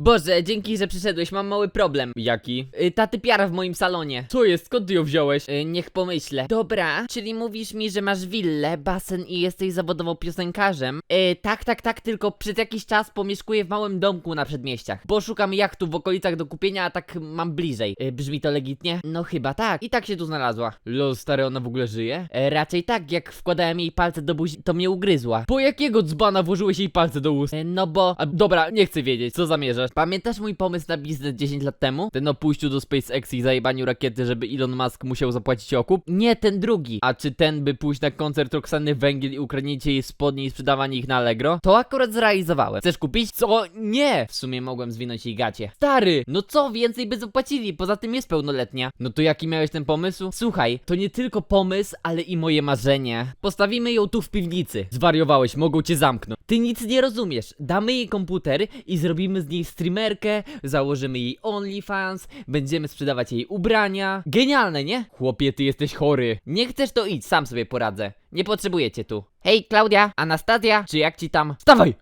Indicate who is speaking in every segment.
Speaker 1: Boże, dzięki, że przyszedłeś, mam mały problem.
Speaker 2: Jaki?
Speaker 1: Y, ta typiara w moim salonie.
Speaker 2: Co jest? Skąd ty ją wziąłeś?
Speaker 1: Y, niech pomyślę. Dobra, czyli mówisz mi, że masz willę, basen i jesteś zawodowo piosenkarzem? Y, tak, tak, tak, tylko przez jakiś czas pomieszkuję w małym domku na przedmieściach. Bo szukam jachtu w okolicach do kupienia, a tak mam bliżej. Y, brzmi to legitnie? No chyba tak. I tak się tu znalazła.
Speaker 2: Lol, stary, ona w ogóle żyje?
Speaker 1: E, raczej tak, jak wkładałem jej palce do buzi, to mnie ugryzła.
Speaker 2: Po jakiego dzbana włożyłeś jej palce do ust?
Speaker 1: E, no bo...
Speaker 2: A, dobra, nie chcę wiedzieć, co zamierzasz?
Speaker 1: Pamiętasz mój pomysł na biznes 10 lat temu?
Speaker 2: Ten o pójściu do SpaceX i zajebaniu rakiety, żeby Elon Musk musiał zapłacić okup?
Speaker 1: Nie, ten drugi.
Speaker 2: A czy ten, by pójść na koncert Roxany Węgiel i ukradnięcie jej spodni i sprzedawanie ich na Allegro?
Speaker 1: To akurat zrealizowałem.
Speaker 2: Chcesz kupić? Co? Nie!
Speaker 1: W sumie mogłem zwinąć jej gacie.
Speaker 2: Stary!
Speaker 1: No co, więcej by zapłacili, poza tym jest pełnoletnia.
Speaker 2: No to jaki miałeś ten pomysł?
Speaker 1: Słuchaj, to nie tylko pomysł, ale i moje marzenie. Postawimy ją tu w piwnicy.
Speaker 2: Zwariowałeś, mogą cię zamknąć.
Speaker 1: Ty nic nie rozumiesz. Damy jej komputer i zrobimy z niej streamerkę, założymy jej OnlyFans, będziemy sprzedawać jej ubrania. Genialne, nie?
Speaker 2: Chłopie, ty jesteś chory.
Speaker 1: Nie chcesz to idź, sam sobie poradzę. Nie potrzebuję cię tu. Hej, Klaudia, Anastazja, czy jak ci tam?
Speaker 2: Stawaj!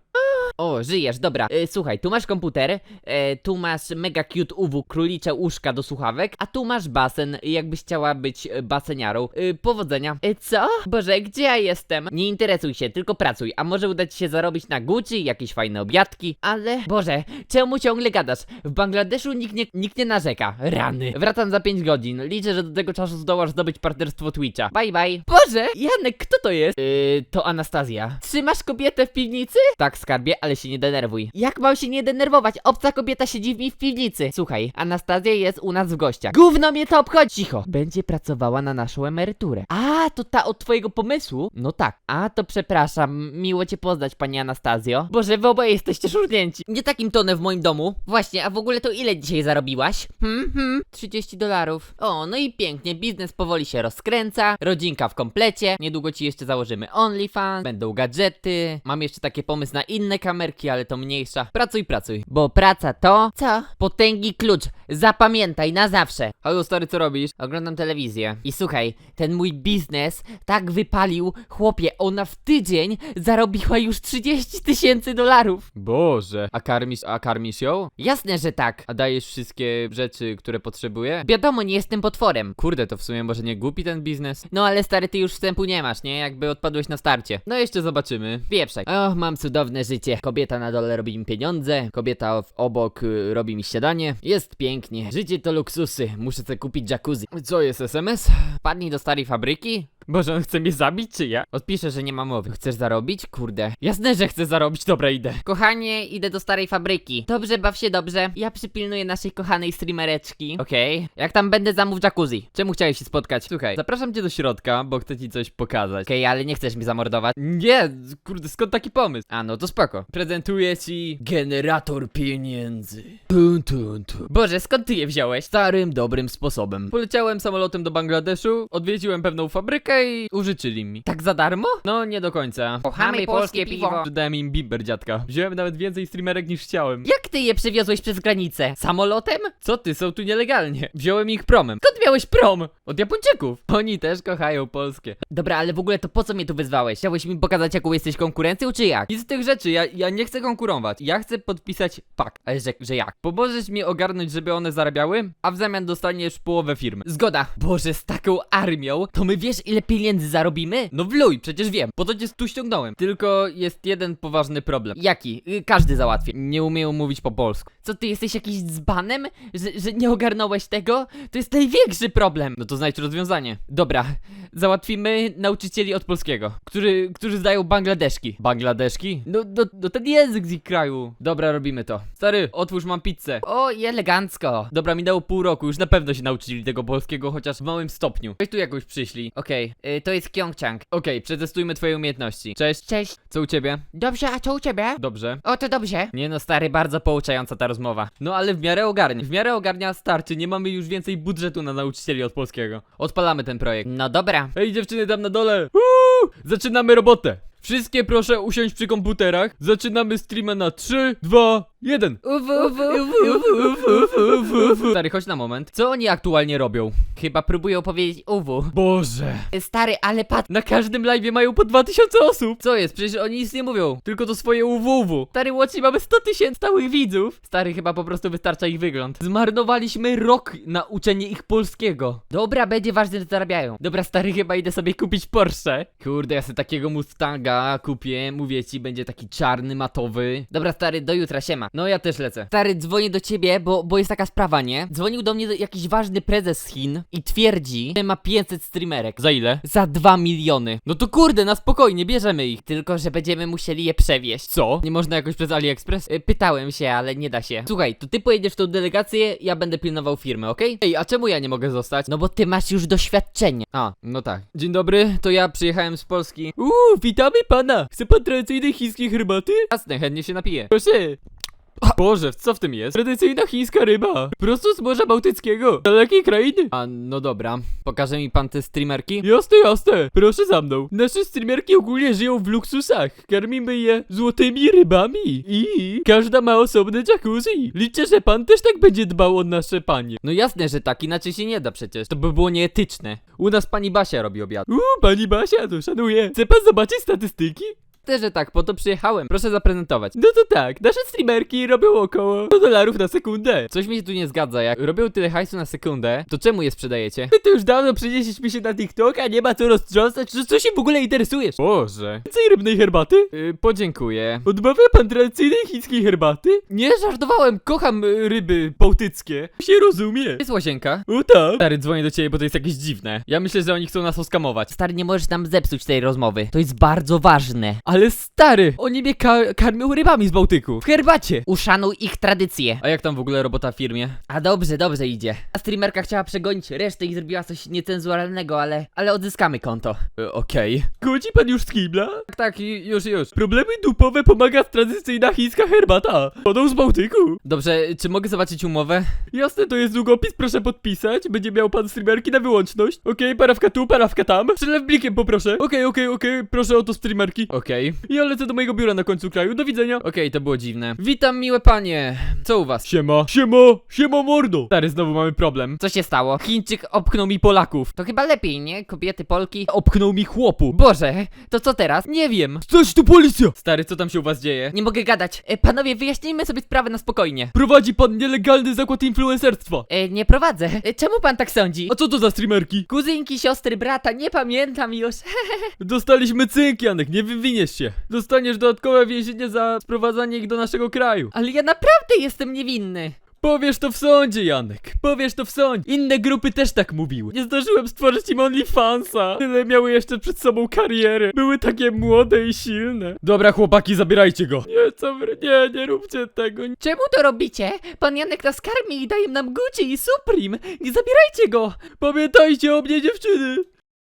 Speaker 1: O, żyjesz, dobra. E, słuchaj, tu masz komputer, e, tu masz mega cute UW królicze łóżka do słuchawek, a tu masz basen, jakbyś chciała być e, baseniarą. E, powodzenia. E, co? Boże, gdzie ja jestem? Nie interesuj się, tylko pracuj, a może uda ci się zarobić na Gucci, jakieś fajne obiadki, ale... Boże, czemu ciągle gadasz? W Bangladeszu nikt nie, nikt nie narzeka. Rany. Wracam za 5 godzin, liczę, że do tego czasu zdołasz zdobyć partnerstwo Twitcha. Bye bye. Boże, Janek, kto to jest? Yy, to Anastazja. Trzymasz kobietę w piwnicy? Tak, skarbie, ale się nie denerwuj. Jak mam się nie denerwować? Obca kobieta siedzi mi w piwnicy. Słuchaj, Anastazja jest u nas w gościach. Gówno mnie to obchodzi! Cicho. Będzie pracowała na naszą emeryturę. A, to ta od twojego pomysłu? No tak. A, to przepraszam. Miło cię poznać, pani Anastazjo. Boże, wy oboje jesteście szurnięci. Nie takim tonem w moim domu. Właśnie, a w ogóle to ile dzisiaj zarobiłaś? Hmm, hmm, 30 dolarów. O, no i pięknie. Biznes powoli się rozkręca. Rodzinka w komplecie. Niedługo ci jeszcze założymy OnlyFans. Będą gadżety. Mam jeszcze takie pomysł na inne kamerki, ale to mniejsza. Pracuj, pracuj. Bo praca to... Co? Potęgi klucz. Zapamiętaj na zawsze.
Speaker 2: Halo, stary, co robisz?
Speaker 1: Oglądam telewizję. I słuchaj, ten mój biznes tak wypalił, chłopie, ona w tydzień zarobiła już 30 tysięcy dolarów.
Speaker 2: Boże. A karmisz, a karmisz ją?
Speaker 1: Jasne, że tak.
Speaker 2: A dajesz wszystkie rzeczy, które potrzebuje?
Speaker 1: Wiadomo, nie jestem potworem.
Speaker 2: Kurde, to w sumie może nie głupi ten biznes?
Speaker 1: No ale stary, ty już wstępu nie masz, nie? Jakby odpadłeś na starcie.
Speaker 2: No jeszcze zobaczymy.
Speaker 1: Wieprzek. O, mam cudowne życie. Kobieta na dole robi mi pieniądze, kobieta w obok y, robi mi śniadanie. Jest pięknie. Życie to luksusy. Muszę sobie kupić jacuzzi.
Speaker 2: Co jest SMS?
Speaker 1: Padnij do starej fabryki?
Speaker 2: Boże, on chce mnie zabić, czy ja?
Speaker 1: Odpiszę, że nie ma mowy. Chcesz zarobić? Kurde.
Speaker 2: Jasne, że chcę zarobić, dobra, idę.
Speaker 1: Kochanie, idę do starej fabryki. Dobrze, baw się dobrze. Ja przypilnuję naszej kochanej streamereczki.
Speaker 2: Okej.
Speaker 1: Jak tam będę, zamów jacuzzi.
Speaker 2: Czemu chciałeś się spotkać? Słuchaj, zapraszam cię do środka, bo chcę ci coś pokazać.
Speaker 1: Okej, ale nie chcesz mi zamordować.
Speaker 2: Nie, kurde, skąd taki pomysł?
Speaker 1: A no to spoko.
Speaker 2: Prezentuję ci generator pieniędzy. Tun, tun, tun.
Speaker 1: Boże, skąd ty je wziąłeś?
Speaker 2: Starym, dobrym sposobem. Poleciałem samolotem do Bangladeszu, odwiedziłem pewną fabrykę i użyczyli mi.
Speaker 1: Tak za darmo?
Speaker 2: No, nie do końca.
Speaker 1: Kochamy polskie piwo.
Speaker 2: Dałem im bimber, dziadka. Wziąłem nawet więcej streamerek niż chciałem.
Speaker 1: Jak ty je przewiozłeś przez granicę? Samolotem?
Speaker 2: Co ty, są tu nielegalnie. Wziąłem ich promem.
Speaker 1: Skąd miałeś prom?
Speaker 2: Od Japończyków. Oni też kochają polskie.
Speaker 1: Dobra, ale w ogóle to po co mnie tu wyzwałeś? Chciałeś mi pokazać, jaką jesteś konkurencją, czy jak?
Speaker 2: Nic z tych rzeczy, ja, ja nie chcę konkurować. Ja chcę podpisać pakt.
Speaker 1: Ale że, że jak?
Speaker 2: Pomożesz mi ogarnąć, żeby one zarabiały, a w zamian dostaniesz połowę firmy.
Speaker 1: Zgoda. Boże, z taką armią, to my wiesz ile pieniędzy zarobimy?
Speaker 2: No wluj, przecież wiem. Po to cię tu ściągnąłem. Tylko jest jeden poważny problem.
Speaker 1: Jaki? Y, Każdy załatwi.
Speaker 2: Nie umieją mówić po polsku.
Speaker 1: Co, ty jesteś jakiś dzbanem? Że, że nie ogarnąłeś tego? To jest największy problem.
Speaker 2: No to znajdź rozwiązanie.
Speaker 1: Dobra, załatwimy nauczycieli od polskiego, który, którzy zdają bangladeszki.
Speaker 2: Bangladeszki?
Speaker 1: No, no,
Speaker 2: No ten język z ich kraju. Dobra, robimy to. Stary, otwórz mam pizzę.
Speaker 1: o, elegancko.
Speaker 2: Dobra, minęło pół roku, już na pewno się nauczyli tego polskiego, chociaż w małym stopniu. Weź tu jakoś przyszli.
Speaker 1: Okej, y, to jest Kyongchang.
Speaker 2: Okej, przetestujmy twoje umiejętności. Cześć.
Speaker 1: Cześć.
Speaker 2: Co u ciebie?
Speaker 1: Dobrze, a co u ciebie?
Speaker 2: Dobrze.
Speaker 1: O, to dobrze.
Speaker 2: Nie no, stary, bardzo pouczająca ta rozmowa. No ale w miarę ogarnia. W miarę ogarnia starczy, nie mamy już więcej budżetu na nauczycieli od polskiego. Odpalamy ten projekt.
Speaker 1: No dobra.
Speaker 2: Ej, dziewczyny tam na dole! Uuu, zaczynamy robotę! Wszystkie proszę usiąść przy komputerach. Zaczynamy streama na 3, 2, jeden.
Speaker 1: Uwu, uwu, uwu, uwu, uwu, uwu, uwu.
Speaker 2: Stary, chodź na moment. Co oni aktualnie robią?
Speaker 1: Chyba próbują powiedzieć uwu.
Speaker 2: Boże.
Speaker 1: Stary, ale patrz.
Speaker 2: Na każdym live mają po 2000 osób. Co jest? Przecież oni nic nie mówią. Tylko to swoje UWW. Stary, łącznie mamy 100 tysięcy stałych widzów. Stary, chyba po prostu wystarcza ich wygląd. Zmarnowaliśmy rok na uczenie ich polskiego.
Speaker 1: Dobra, będzie ważne, że zarabiają.
Speaker 2: Dobra, stary, chyba idę sobie kupić Porsche. Kurde, ja sobie takiego Mustanga kupię. Mówię ci, będzie taki czarny, matowy.
Speaker 1: Dobra, stary, do jutra, siema.
Speaker 2: No, ja też lecę.
Speaker 1: Stary, dzwonię do ciebie, bo, bo jest taka sprawa, nie? Dzwonił do mnie jakiś ważny prezes z Chin i twierdzi, że ma 500 streamerek.
Speaker 2: Za ile?
Speaker 1: Za 2 miliony.
Speaker 2: No to kurde, na spokojnie, bierzemy ich.
Speaker 1: Tylko, że będziemy musieli je przewieźć.
Speaker 2: Co? Nie można jakoś przez AliExpress?
Speaker 1: Y, Pytałem się, ale nie da się.
Speaker 2: Słuchaj, to ty pojedziesz w tą delegację, ja będę pilnował firmy, okej? Ej, a czemu ja nie mogę zostać?
Speaker 1: No bo ty masz już doświadczenie.
Speaker 2: A, no tak. Dzień dobry, to ja przyjechałem z Polski. Uuu, witamy pana! Chce pan tradycyjnej chińskiej herbaty? Jasne, chętnie się napiję. Proszę. Boże, co w tym jest? Tradycyjna chińska ryba. Prosto z Morza Bałtyckiego. Dalekiej krainy. A, no dobra. Pokaże mi pan te streamerki? Jasne, jasne. Proszę za mną. Nasze streamerki ogólnie żyją w luksusach. Karmimy je złotymi rybami. I każda ma osobne jacuzzi. Liczę, że pan też tak będzie dbał o nasze panie. No jasne, że tak. Inaczej się nie da przecież. To by było nieetyczne. U nas pani Basia robi obiad. Uuu, pani Basia, to szanuję. Chce pan zobaczyć statystyki? Też, że tak, po to przyjechałem. Proszę zaprezentować. No to tak, nasze streamerki robią około 100 dolarów na sekundę. Coś mi się tu nie zgadza, jak robią tyle hajsu na sekundę, to czemu je sprzedajecie? My to już dawno przenieśliśmy się na TikToka, nie ma co roztrząsać, że co się w ogóle interesujesz? Boże. Więcej rybnej herbaty? Yy, podziękuję. Odmawia pan tradycyjnej chińskiej herbaty? Nie, żartowałem, kocham y, ryby bałtyckie. Się rozumie. Jest łazienka? O tak. Stary, dzwonię do ciebie, bo to jest jakieś dziwne. Ja myślę, że oni chcą nas oskamować.
Speaker 1: Stary, nie możesz nam zepsuć tej rozmowy. To jest bardzo ważne.
Speaker 2: Ale stary, oni mnie ka karmią rybami z Bałtyku. W herbacie.
Speaker 1: Uszanuj ich tradycje.
Speaker 2: A jak tam w ogóle robota w firmie?
Speaker 1: A dobrze, dobrze idzie. A streamerka chciała przegonić resztę i zrobiła coś niecenzuralnego, ale, ale odzyskamy konto.
Speaker 2: E, Okej. Godzi pan już z kibla? Tak, tak, i- już, już. Problemy dupowe pomaga tradycyjna chińska herbata. Wodą z Bałtyku. Dobrze, czy mogę zobaczyć umowę? Jasne, to jest długopis, proszę podpisać. Będzie miał pan streamerki na wyłączność. Okej, parawka tu, parawka tam. Przelew blikiem poproszę. Okej, okej, okej, proszę o to streamerki. Okej. Ja lecę do mojego biura na końcu kraju, do widzenia. Okej, to było dziwne. Witam, miłe panie. Co u was? Siema. Siema, siema mordo. Stary, znowu mamy problem.
Speaker 1: Co się stało?
Speaker 2: Chińczyk opchnął mi Polaków.
Speaker 1: To chyba lepiej, nie? Kobiety, Polki.
Speaker 2: Opchnął mi chłopu.
Speaker 1: Boże, to co teraz?
Speaker 2: Nie wiem. Coś tu policja! Stary, co tam się u was dzieje?
Speaker 1: Nie mogę gadać. E, panowie, wyjaśnijmy sobie sprawę na spokojnie.
Speaker 2: Prowadzi pan nielegalny zakład influencerstwa.
Speaker 1: E, nie prowadzę. E, czemu pan tak sądzi?
Speaker 2: A co to za streamerki?
Speaker 1: Kuzynki, siostry, brata, nie pamiętam już.
Speaker 2: Dostaliśmy cynk, Janek, nie wywiniesz się. Dostaniesz dodatkowe więzienie za sprowadzanie ich do naszego kraju.
Speaker 1: Ale ja naprawdę jestem niewinny.
Speaker 2: Powiesz to w sądzie, Janek. Powiesz to w sądzie. Inne grupy też tak mówiły. Nie zdążyłem stworzyć im OnlyFansa. Tyle miały jeszcze przed sobą karierę. Były takie młode i silne. Dobra, chłopaki, zabierajcie go. Nie, co wy, nie, nie róbcie tego.
Speaker 1: Czemu to robicie? Pan Janek nas karmi i daje nam Gucci i Supreme. Nie zabierajcie go.
Speaker 2: Pamiętajcie o mnie, dziewczyny.